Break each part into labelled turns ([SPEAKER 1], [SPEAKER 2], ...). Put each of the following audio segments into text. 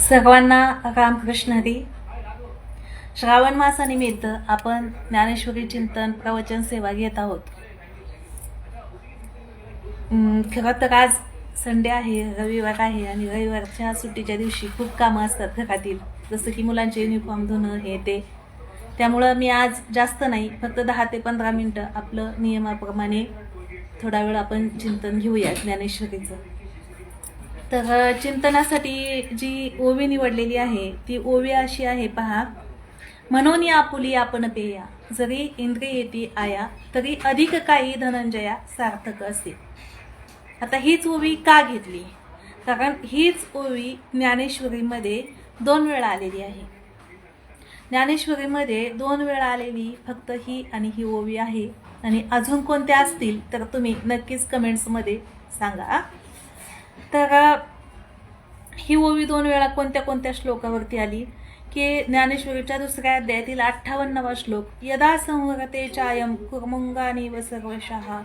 [SPEAKER 1] सर्वांना रामकृष्ण हरी. श्रावण मासानिमित्त आपण ज्ञानेश्वरी चिंतन प्रवचन सेवा घेत आहोत. खरं तर आज संडे आहे रविवार आहे आणि रविवारच्या सुट्टीच्या दिवशी खूप कामं असतात घरातील. जसं की मुलांचे युनिफॉर्म धुणं हे ते. त्यामुळं मी आज जास्त नाही फक्त दहा ते पंधरा मिनटं आपलं नियमाप्रमाणे थोडा वेळ आपण चिंतन घेऊया ज्ञानेश्वरीचं. तर चिंतनासाठी जी ओवी निवडलेली आहे ती ओवी अशी आहे पहा. म्हणून या आपुली आपण पेया जरी इंद्रिय येते आया तरी अधिक काही धनंजया सार्थक असे. आता हीच ओवी का घेतली? कारण हीच ओवी ज्ञानेश्वरीमध्ये दोन वेळा आलेली आहे. ज्ञानेश्वरीमध्ये दोन वेळा आलेली फक्त ही आणि ही ओवी आहे. आणि अजून कोणत्या असतील तर तुम्ही नक्कीच कमेंट्समध्ये सांगा. तर ही ओवी दोन वेळा कोणत्या कोणत्या श्लोकावरती आली? की ज्ञानेश्वरीच्या दुसऱ्या अध्यायातील अठ्ठावन्नावा श्लोक यदा संहरते चायम कुर्मुंगानीव सर्वशः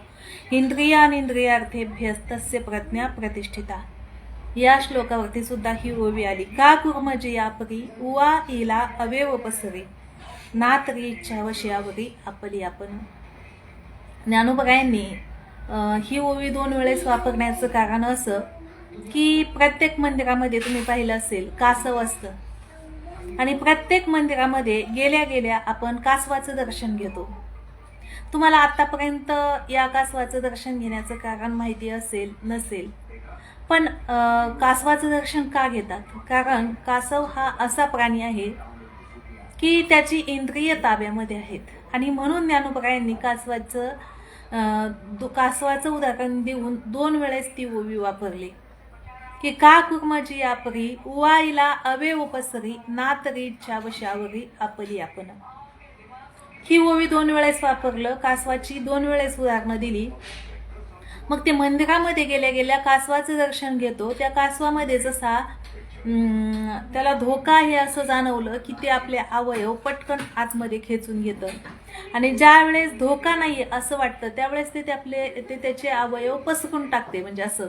[SPEAKER 1] इंद्रियानिंद्रियार्थेभ्य तस्य प्रज्ञा प्रतिष्ठिता। या श्लोकावरती सुद्धा ही ओवी आली. का कुर्मजी यापरी उवा इला अवेव पसरे। ना तरी इच्छा वशयावरी आपली आपण। ज्ञानोबरायांनी ही ओवी दोन वेळेस वापरण्याचं कारण असं की प्रत्येक मंदिरामध्ये तुम्ही पाहिलं असेल कासव असतं. आणि प्रत्येक मंदिरामध्ये गेल्या गेल्या आपण कासवाचं दर्शन घेतो. तुम्हाला आतापर्यंत या कासवाचं दर्शन घेण्याचं कारण माहिती असेल नसेल. पण कासवाचं दर्शन का घेतात? कारण कासव हा असा प्राणी आहे की त्याची इंद्रिय ताब्यामध्ये आहेत. आणि म्हणून ज्ञानोपरायांनी कासवाचं कासवाचं उदाहरण देऊन दोन वेळेस ती ओवी वापरली. की का कुर्मजी आपरी उवाईला अवे उपसरी ना तरी इच्छा आपली आपण. ही ओवी दोन वेळेस वापरलं कासवाची दोन वेळेस उदाहरणं दिली. मग ते मंदिरामध्ये गेल्या गेल्या कासवाचं दर्शन घेतो. त्या कासवामध्ये जसा त्याला धोका आहे असं जाणवलं की ते आपले अवयव पटकन आतमध्ये खेचून घेतं. आणि ज्या वेळेस धोका नाही असं वाटतं त्यावेळेस ते ते आपले ते त्याचे अवयव पसरून टाकते म्हणजे असं.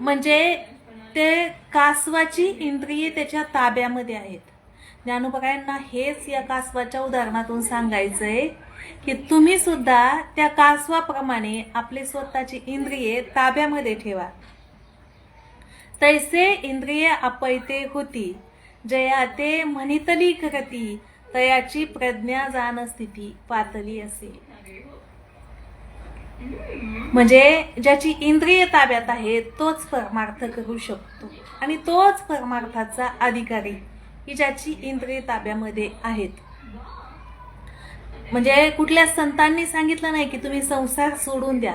[SPEAKER 1] म्हणजे ते कासवाची इंद्रिये त्याच्या ताब्यामध्ये आहेत. ज्ञानोबरायांना हेच या कासवाच्या उदाहरणातून सांगायचंय की तुम्ही सुद्धा त्या कासवाप्रमाणे आपले स्वतःची इंद्रिये ताब्यामध्ये ठेवा. तैसे इंद्रिये अपैते होती जया ते म्हणितली करती तयाची प्रज्ञा जाण स्थिती पातली असे म्हणजे ज्याची इंद्रिय ताब्यात आहे तोच परमार्थ करू शकतो. आणि तोच परमार्थाचा अधिकारी की ज्याची इंद्रिय ताब्यामध्ये आहेत. म्हणजे कुठल्या संतांनी सांगितलं नाही की तुम्ही संसार सोडून द्या.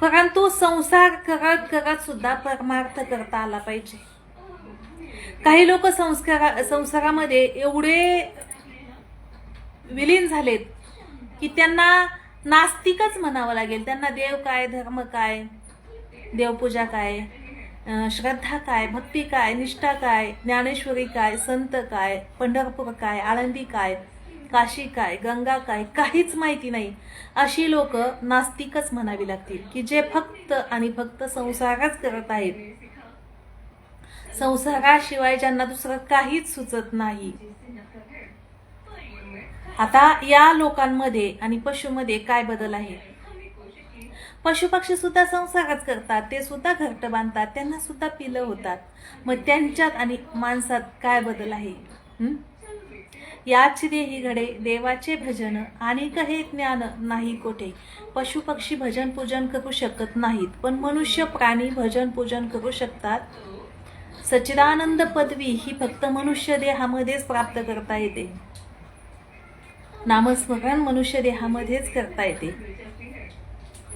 [SPEAKER 1] परंतु संसार करत करत सुद्धा परमार्थ करता आला पाहिजे. काही लोक संस्कारा संसारामध्ये एवढे विलीन झालेत की त्यांना नास्तिकच म्हणावं लागेल. त्यांना देव काय धर्म काय देवपूजा काय श्रद्धा काय भक्ती काय निष्ठा काय ज्ञानेश्वरी काय संत काय पंढरपूर काय आळंदी काय काशी काय गंगा काय काहीच माहिती नाही. अशी लोक नास्तिकच म्हणावी लागतील की जे फक्त आणि फक्त संसारच करत आहेत. संसाराशिवाय ज्यांना दुसरं काहीच सुचत नाही. आता या लोकांमध्ये आणि पशुमध्ये काय बदल आहे? पशुपक्षी सुद्धा संसारच करतात ते सुद्धा घरट बांधतात त्यांना सुद्धा पिलं होतात. मग त्यांच्यात आणि माणसात काय बदल आहे? याच देही घडे देवाचे भजन आणि हे ज्ञान नाही कोठे. पशुपक्षी भजन पूजन करू शकत नाहीत पण मनुष्य प्राणी भजन पूजन करू शकतात. सच्चिदानंद पदवी ही फक्त मनुष्य देहामध्येच प्राप्त करता येते. नामस्मरण मनुष्य देहामध्येच करता येते.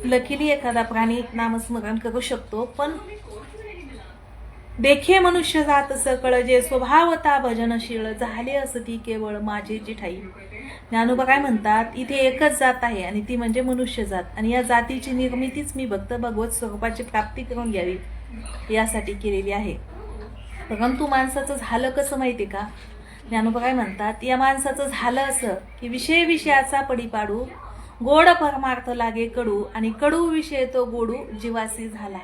[SPEAKER 1] लकीली एखादा प्राणी नामस्मरण करू शकतो पण देखे मनुष्य जात सकळ जे स्वभावता भजनशील झाले असती केवळ माझे जिठाई. ज्ञानोबा काय म्हणतात इथे एकच जात आहे आणि ती म्हणजे मनुष्य जात. आणि या जातीची निर्मितीच मी भक्त भगवत स्वरूपाची प्राप्ती करून घ्यावी यासाठी केलेली आहे. परंतु माणसाचं झालं कसं माहिती का? ज्ञानोबा काय म्हणतात या माणसाचं झालं असं की विषय विषयाचा पडी पाडू गोड परमार्थ लागे कडू आणि कडू विषय तो गोडू जीवासी झाला.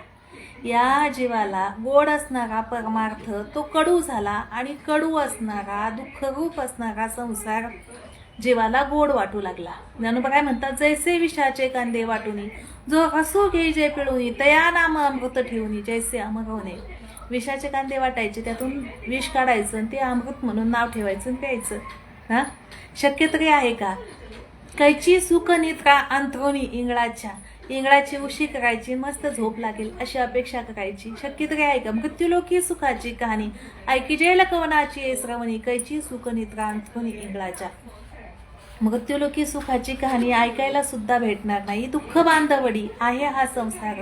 [SPEAKER 1] या जीवाला गोड असणारा परमार्थ तो कडू झाला आणि कडू असणारा दुःखरूप असणारा संसार जीवाला गोड वाटू लागला. ज्ञानोबा काय म्हणतात जैसे विषाचे कांदे वाटुनी जो हसू घे जे पिळुनी तया नाम अमृत ठेवणी जैसे अमर होणे विषाचे कांदे वाटायचे त्यातून विष काढायचं आणि ते अमृत म्हणून नाव ठेवायचं आणि प्यायचं. हा? शक्य तरी आहे का? कैची सुख निद्रा इंगळाच्या. इंगळाची उशी करायची मस्त झोप लागेल अशी अपेक्षा करायची. शक्य तरी आहे का? मृत्यूलोकी सुखाची कहाणी. ऐकी जय कवनाची श्रवणी कैची सुख निद्रा इंगळाच्या. मृत्यूलोकी सुखाची कहाणी ऐकायला सुद्धा भेटणार नाही. दुःख बांधवडी आहे हा संसार.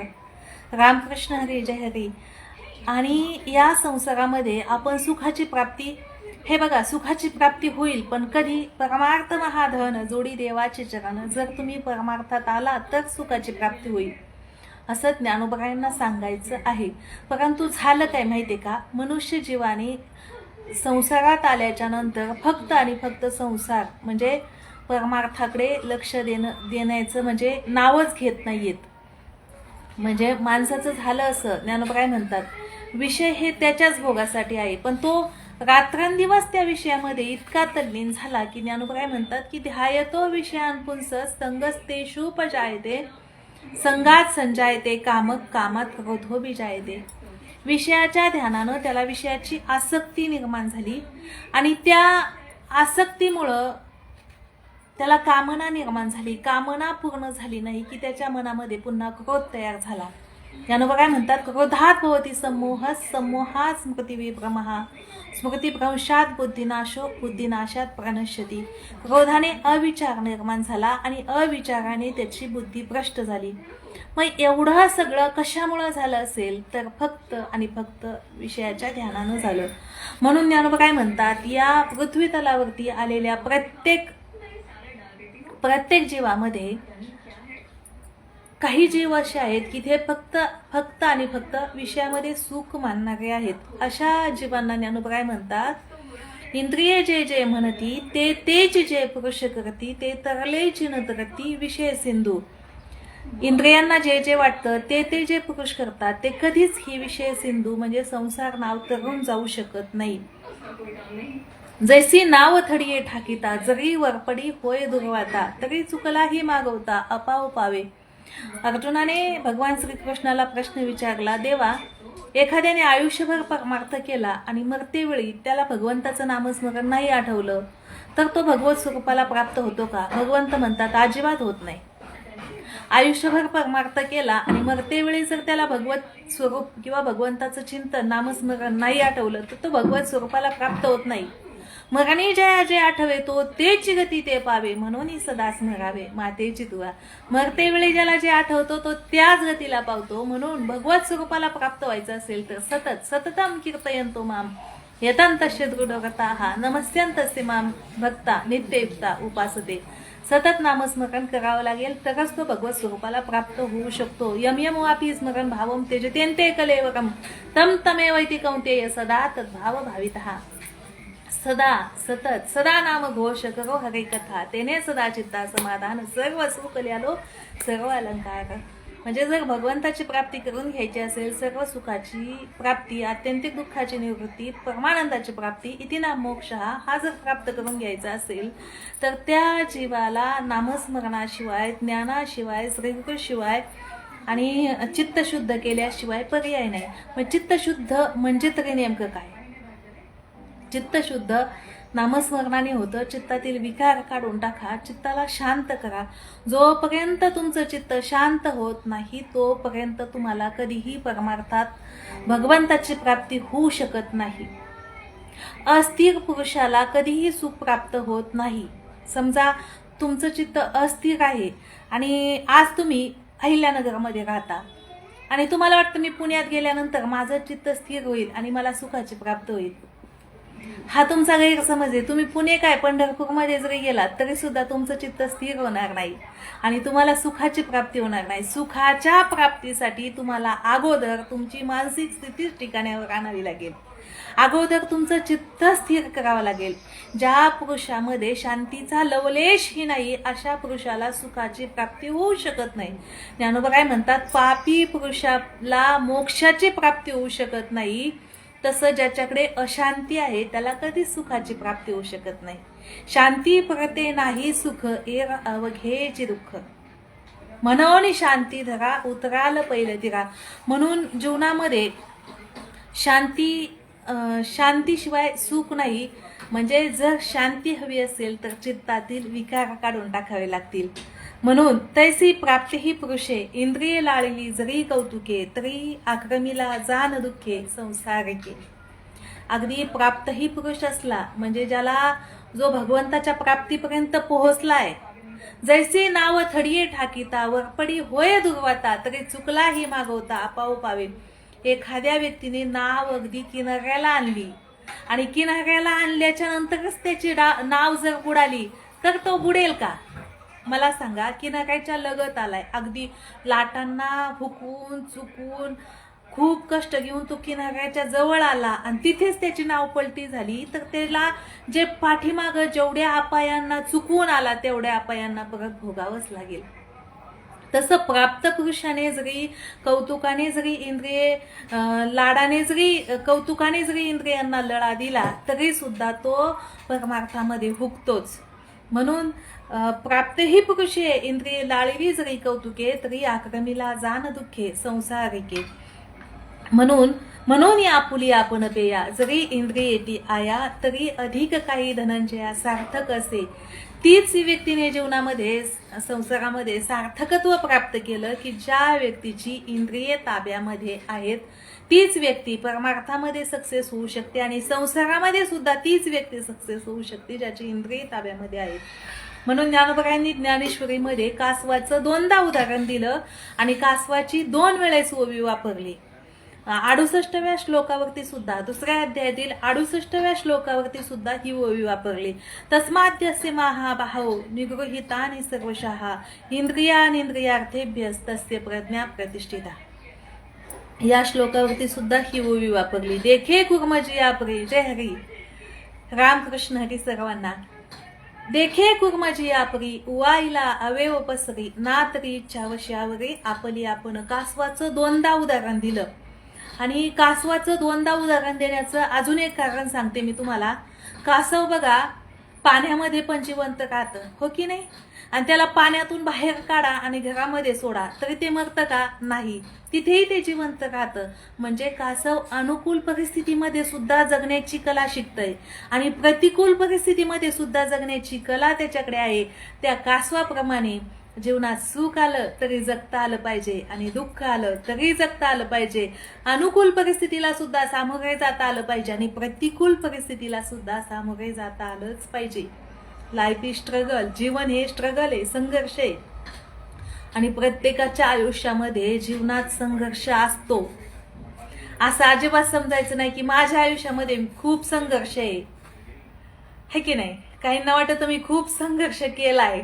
[SPEAKER 1] रामकृष्ण हरी जय हरी. आणि या संसारामध्ये आपण सुखाची प्राप्ती हे बघा सुखाची प्राप्ती होईल पण कधी परमार्थ महाधन जोडी देवाचे चरण जर तुम्ही परमार्थात आला तर सुखाची प्राप्ती होईल. असं ज्ञानोबरायांना सांगायचं आहे. परंतु झालं काय माहिती का? मनुष्य जीवाने संसारात आल्याच्यानंतर फक्त आणि फक्त संसार म्हणजे परमार्थाकडे लक्ष देणं देण्याचं म्हणजे नावच घेत नाहीयेत. म्हणजे माणसाचं झालं असं ज्ञानोबराय म्हणतात. विषय हे त्याच्याच भोगासाठी आहे. पण तो रात्रंदिवस त्या विषयामध्ये इतका तल्लीन झाला की ज्ञानोबराय म्हणतात की ध्यायतो विषयान पुंस संगस्तेषु उपजायते संघात संजायते कामक कामात क्रोधो बिजायते. विषयाच्या ध्यानानं त्याला विषयाची आसक्ती निर्माण झाली आणि त्या आसक्तीमुळं त्याला कामना निर्माण झाली. कामना पूर्ण झाली नाही की त्याच्या मनामध्ये पुन्हा क्रोध तयार झाला. यानं काय म्हणतात क्रोधात भवती समोह समोहात स्मृती विभ्रमहा स्मृती भ्रंशात बुद्धिनाशो बुद्धिनाशात प्रणश्यती. क्रोधाने अविचार निर्माण झाला आणि अविचाराने त्याची बुद्धी भ्रष्ट झाली. मग एवढं सगळं कशामुळं झालं असेल तर फक्त आणि फक्त विषयाच्या ध्यानानं झालं. म्हणून ज्ञानोबा काय म्हणतात या पृथ्वी तलावरती आलेल्या प्रत्येक प्रत्येक जीवामध्ये काही जीव असे आहेत की ते फक्त फक्त आणि फक्त विषयामध्ये सुख मानणारे आहेत. अशा जीवांना ज्ञानोबराय म्हणतात. इंद्रिय जे जे म्हणती ते तेच जे पुरुष करती ते तरलेची न तरती विषय सिंधू. इंद्रियांना जे जे वाटतं ते ते जे पुरुष करतात ते कधीच ही विषय सिंधू म्हणजे संसार नाव तरून जाऊ शकत नाही. जैसी नाव थडिये ठाकिता जरी वरपडी होय दुर्वाता तरी चुकलाही मागवता अपाव पावे. अर्जुनाने भगवान श्रीकृष्णाला प्रश्न विचारला देवा एखाद्याने आयुष्यभर परमार्थ केला आणि मरतेवेळी त्याला भगवंताचं नामस्मरण नाही आठवलं तर तो भगवत स्वरूपाला प्राप्त होतो का? भगवंत म्हणतात अजिबात होत नाही. आयुष्यभर परमार्थ केला आणि मरतेवेळी जर त्याला भगवत स्वरूप किंवा भगवंताचं चिंतन नामस्मरण नाही आठवलं तर तो भगवत स्वरूपाला प्राप्त होत नाही. मरणी जया जे आठवे तो तेची गती ते पावे म्हणून सदा स्मरावे मातेची मरते वेळे ज्याला जे आठवतो तो त्याच गतीला पावतो. म्हणून भगवत स्वरूपाला प्राप्त व्हायचं असेल तर सतत सततम कीर्तयंतो माम. यतंतस्य दृढगता हा. नमस्यंत माम. भक्ता नित्ययुक्ता उपासते. सतत नामस्मरण करावं लागेल तरच तो भगवत स्वरूपाला प्राप्त होऊ शकतो. यम यम वापी स्मरण भावम तेजतेंते कलेवकम तम तमेवैती कौंतेय सदा तद्भाव भावित सदा सतत सदा नाम घोष करो हरे कथा. तेने सदा चित्ता समाधान सर्व सुख ल्यालो सर्व अलंकार. म्हणजे जर भगवंताची प्राप्ती करून घ्यायची असेल सर्व सुखाची प्राप्ती आत्यंतिक दुःखाची निवृत्ती परमानंदाची प्राप्ती इति नाम मोक्ष हा जर प्राप्त करून घ्यायचा असेल तर त्या जीवाला नामस्मरणाशिवाय ज्ञानाशिवाय श्रीकृष्णशिवाय आणि चित्त शुद्ध केल्याशिवाय पर्याय नाही. मग चित्तशुद्ध म्हणजे तरी नेमकं काय? चित्तशुद्ध नामस्मरणाने होतं. चित्तातील विकार काढून टाका. चित्ताला शांत करा. जोपर्यंत तुमचं चित्त शांत होत नाही तोपर्यंत तुम्हाला कधीही परमार्थात भगवंताची प्राप्ती होऊ शकत नाही. अस्थिर पुरुषाला कधीही सुख प्राप्त होत नाही. समजा तुमचं चित्त अस्थिर आहे आणि आज तुम्ही अहिल्यानगरमध्ये राहता आणि तुम्हाला वाटतं मी पुण्यात गेल्यानंतर माझं चित्त स्थिर होईल आणि मला सुखाची प्राप्त होईल. हा तुमचा गैरसमज आहे. तुम्ही पुणे काय पंढरपूरमध्ये जरी गेलात तरी सुद्धा तुमचं चित्त स्थिर होणार नाही. आणि तुम्हाला सुखाची प्राप्ती होणार नाही. सुखाच्या प्राप्तीसाठी तुम्हाला अगोदर तुमची मानसिक स्थितीच ठिकाण्यावर आणावी लागेल. अगोदर तुमचं चित्त स्थिर करावं लागेल. ज्या पुरुषामध्ये शांतीचा लवलेशही नाही अशा पुरुषाला सुखाची प्राप्ती होऊ शकत नाही. ज्ञानोबा काय म्हणतात? पापी पुरुषाला मोक्षाची प्राप्ती होऊ शकत नाही. तसं ज्याच्याकडे अशांती आहे त्याला कधीच सुखाची प्राप्ती होऊ शकत नाही. शांती प्रते नाही सुख एर अवघेची दुःख. मनवणी शांती धरा उतराल पहिलं तिरा. म्हणून जीवनामध्ये शांती शांतीशिवाय सुख नाही. म्हणजे जर शांती हवी असेल तर चित्तातील विकार काढून टाकावे लागतील. म्हणून तैसी प्राप्ती ही पुरुषे इंद्रिय लाळली जरी कौतुके तरी आक्रमीला जान दुःखे संसारिके अगदी प्राप्तही पुरुष असला म्हणजे ज्याला जो भगवंताच्या प्राप्तीपर्यंत पोहोचलाय जैसे नाव थडिये ठाकिता वरपडी होय दुर्वाता तरी चुकलाही मागवता आपाऊ पावे. एखाद्या व्यक्तीने नाव अगदी किनाऱ्याला आणली आणि किनाऱ्याला आणल्याच्या नंतरच त्याची डा- नाव जर बुडाली तर तो बुडेल का? मला सांगा किनाऱ्याच्या लगत आलाय. अगदी लाटांना हुकून चुकून खूप कष्ट घेऊन तो किनाऱ्याच्या जवळ आला. आणि तिथेच त्याची नाव पलटी झाली. तर त्याला जे पाठीमागं जेवढ्या अपायांना चुकवून आला तेवढ्या अपायांना परत भोगावंच लागेल. तसं प्राप्त पुरुषाने जरी कौतुकाने जरी इंद्रिये लाडाने जरी कौतुकाने जरी इंद्रियांना लढा दिला तरी सुद्धा तो परमार्थामध्ये हुकतोच. म्हणून प्राप्तही पुरुषे इंद्रिये लाळवी जरी कौतुके तरी आक्रमीला जान दुःखे संसारिके म्हणून म्हणून या आपुली आपण पेया. जरी इंद्रियती आया तरी अधिक काही धनंजया सार्थक असे. तीच व्यक्तीने जीवनामध्ये संसारामध्ये सार्थकत्व प्राप्त केलं की ज्या व्यक्तीची इंद्रिये ताब्यामध्ये आहेत तीच व्यक्ती परमार्थामध्ये सक्सेस होऊ शकते आणि संसारामध्ये सुद्धा तीच व्यक्ती सक्सेस होऊ शकते ज्याची इंद्रिय ताब्यामध्ये आहेत. म्हणून ज्ञानोबरायांनी ज्ञानेश्वरीमध्ये कासवाचं दोनदा उदाहरण दिलं आणि कासवाची दोन वेळेस ओवी वापरली. अडुसष्टव्या श्लोकावरती सुद्धा दुसऱ्या अध्यायातील अडुसष्टव्या श्लोकावरती सुद्धा ही ओवी वापरली. तस्माद्यस्य महाबाहो निगृहितानि सर्वशः इंद्रियानिंद्रियार्थेभ्यस्तस्य प्रज्ञा प्रतिष्ठिता. या श्लोकावरती सुद्धा ही ओवी वापरली. देखे कुर्मजी आपरे जय हरी. रामकृष्ण हरी सर्वांना. देखे कुर्मजी आपरी उवाईला अवेव पसरी. ना तरी इच्छावश्यावरे आपली आपण कासवाचं दोनदा उदाहरण दिलं. आणि कासवाचं दोनदा उदाहरण देण्याचं अजून एक कारण सांगते मी तुम्हाला. कासव बघा पाण्यामध्ये पण जिवंत राहतं. हो की नाही? आणि त्याला पाण्यातून बाहेर काढा आणि घरामध्ये सोडा. तरी ते मरतं का? नाही. तिथेही ते जिवंत राहतं. म्हणजे कासव अनुकूल परिस्थितीमध्ये सुद्धा जगण्याची कला शिकतंय. आणि प्रतिकूल परिस्थितीमध्ये सुद्धा जगण्याची कला त्याच्याकडे आहे. त्या कासवाप्रमाणे जीवनात सुख आलं तरी जगता आलं पाहिजे आणि दुःख आलं तरी जगता आलं पाहिजे. अनुकूल परिस्थितीला सुद्धा सामोरे जाता आलं पाहिजे आणि प्रतिकूल परिस्थितीला सुद्धा सामोरे जाता आलंच पाहिजे. लाईफ इज स्ट्रगल जीवन हे स्ट्रगल आहे संघर्ष आहे. आणि प्रत्येकाच्या आयुष्यामध्ये जीवनात संघर्ष असतो. असं अजिबात समजायचं नाही की माझ्या आयुष्यामध्ये खूप संघर्ष आहे. है की नाही? काहींना वाटत मी खूप संघर्ष केलाय.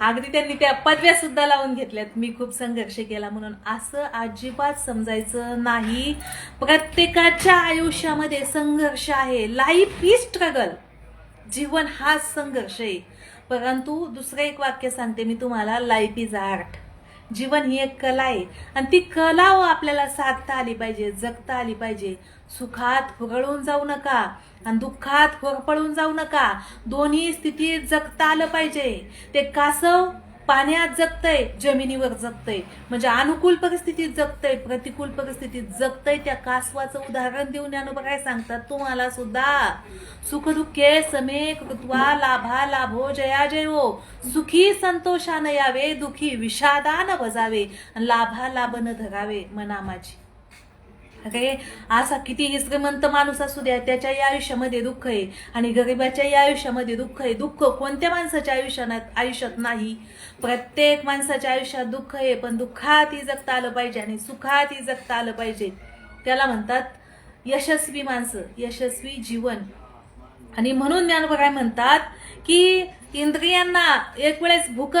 [SPEAKER 1] अगदी त्यांनी त्या पदव्या सुद्धा लावून घेतल्यात मी खूप संघर्ष केला म्हणून. असं अजिबात समजायचं नाही. प्रत्येकाच्या आयुष्यामध्ये संघर्ष आहे. लाईफ ही स्ट्रगल जीवन हा संघर्ष आहे. परंतु दुसरं एक वाक्य सांगते मी तुम्हाला लाईफ इज आर्ट जीवन ही एक कला आहे. आणि ती कला हो आपल्याला साधता आली पाहिजे जगता आली पाहिजे. सुखात हुरळून जाऊ नका आणि दुःखात होरपळून जाऊ नका. दोन्ही स्थितीत जगता आलं पाहिजे. ते कासव पाण्यात जगतय जमिनीवर जगतय. म्हणजे अनुकूल परिस्थितीत जगतय प्रतिकूल परिस्थितीत जगतय. त्या कासवाचं उदाहरण देऊन ज्ञानोबा काय सांगतात? तुम्हाला सुद्धा. सुखदुःखे समे कृत्वा लाभा लाभो जया जयो. सुखी संतोषानं यावे दुखी विषादान बजावे. लाभा लाभन धरावे मनामाची. माझी अरे असा किती इसगमंत माणूस असू द्या त्याच्याही आयुष्यामध्ये दुःख आहे. आणि गरिबाच्याही आयुष्यामध्ये दुःख आहे. दुःख कोणत्या माणसाच्या आयुष्यात आयुष्यात नाही. प्रत्येक माणसाच्या आयुष्यात दुःख आहे पण दुःखातही जगता आलं पाहिजे आणि सुखातही जगता आलं पाहिजे. त्याला म्हणतात यशस्वी माणसं यशस्वी जीवन. आणि म्हणून ज्ञानोबा काय म्हणतात की इंद्रियांना एक वेळेस भूक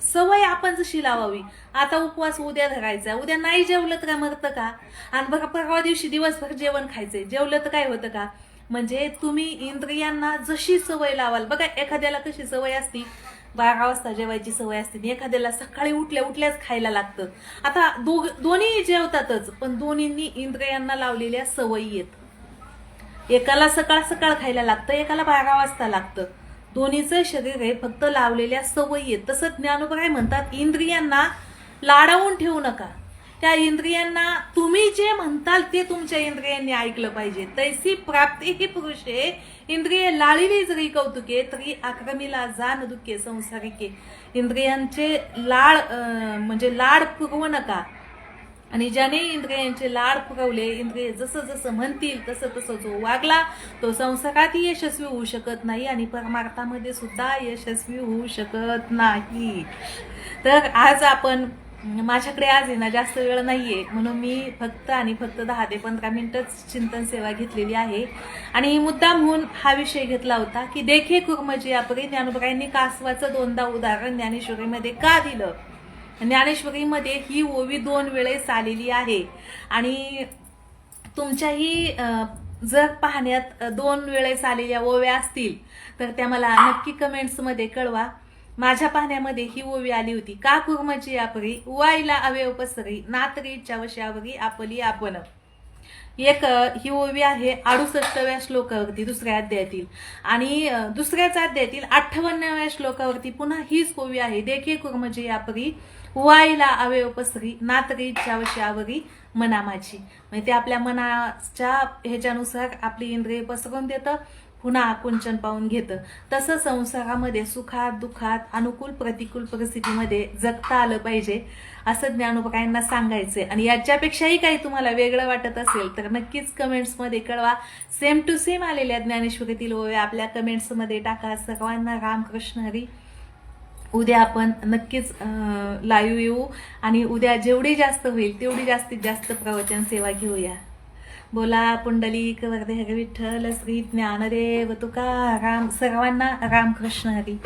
[SPEAKER 1] सवय आपण जशी लावावी. आता उपवास उद्या धरायचा उद्या नाही जेवलं तर काय मरतं का? आणि बघा परवा दिवशी दिवसभर जेवण खायचंय. जेवलं तर काय होतं का? म्हणजे तुम्ही इंद्रियांना जशी सवय लावाल बघा एखाद्याला कशी सवय असती बारा वाजता जेवायची सवय असते आणि एखाद्याला सकाळी उठल्या उठल्याच खायला लागतं. आता दोघ दोन्ही जेवतातच पण दोन्हींनी इंद्रियांना लावलेल्या सवयी आहेत. एकाला सकाळ सकाळ खायला लागतं एकाला बारा वाजता लागतं. दोन्हीचं शरीर आहे फक्त लावलेल्या सवयी आहेत. तसं ज्ञानोबा काय म्हणतात इंद्रियांना लाडावून ठेवू नका. त्या इंद्रियांना तुम्ही जे म्हणताल ते तुमच्या इंद्रियांनी ऐकलं पाहिजे. तैसी प्राप्ती ही पुरुषे इंद्रिय लाळिली जरी कौतुके तरी आक्रमीला जान दुःखे संसारिके. इंद्रियांचे लाड म्हणजे लाड पुरवू नका. आणि ज्याने इंद्रियांचे लाड पुरवले इंद्रिय जसं जसं म्हणतील तसं तसं जो वागला तो संसारातही यशस्वी होऊ शकत नाही आणि परमार्थामध्ये सुद्धा यशस्वी होऊ शकत नाही. तर आज आपण माझ्याकडे आज आहे ना जास्त वेळ नाहीये. म्हणून मी फक्त आणि फक्त दहा ते पंधरा मिनिटच चिंतन सेवा घेतलेली आहे. आणि मुद्दाम म्हणून हा विषय घेतला होता की देखे कुर्मजी आपरी ज्ञानोबरायांनी कासवाचं दोनदा उदाहरण ज्ञानेश्वरीमध्ये का दिलं? ज्ञानेश्वरीमध्ये ही ओवी दोन वेळेस आलेली आहे. आणि तुमच्याही जर पाहण्यात दोन वेळेस आलेल्या ओव्या असतील तर त्या मला नक्की कमेंट्समध्ये कळवा. माझ्या पाहण्यामध्ये ही ओवी आली होती. का कुर्मची आपरी वाईला अवयव पसरी नातरी वशावरी आपली आपण. एक ही ओवी आहे अडुसष्टव्या श्लोकावरती दुसऱ्या अध्यायातील. आणि दुसऱ्याच अध्यायातील अठ्ठावन्नाव्या श्लोकावरती पुन्हा हीच ओवी आहे. देखे कुर्मजी आपरी वाईला अवयव पसरी इच्छावशी आवरी मना माझी म्हणजे ते आपल्या मनाच्या ह्याच्यानुसार आपली इंद्रिय पसरून देतं पुन्हा आकुंचन पाहून घेतं. तसं संसारामध्ये सुखात दुःखात अनुकूल प्रतिकूल परिस्थितीमध्ये जगता आलं पाहिजे असं ज्ञानोपकायांना सांगायचंय. आणि याच्यापेक्षाही काही तुम्हाला वेगळं वाटत असेल तर नक्कीच कमेंट्समध्ये कळवा. सेम टू सेम आलेल्या ज्ञानेश्वरीतील ओव्या आपल्या कमेंट्समध्ये टाका. सर्वांना रामकृष्ण हरी. उद्या आपण नक्कीच लाईव्ह येऊ आणि उद्या जेवढी जास्त होईल तेवढी जास्तीत जास्त प्रवचन सेवा घेऊया. बोला पुंडलिक वरदे हरी विठ्ठल श्री ज्ञानदेव तुकाराम सर्वांना रामकृष्ण हरी.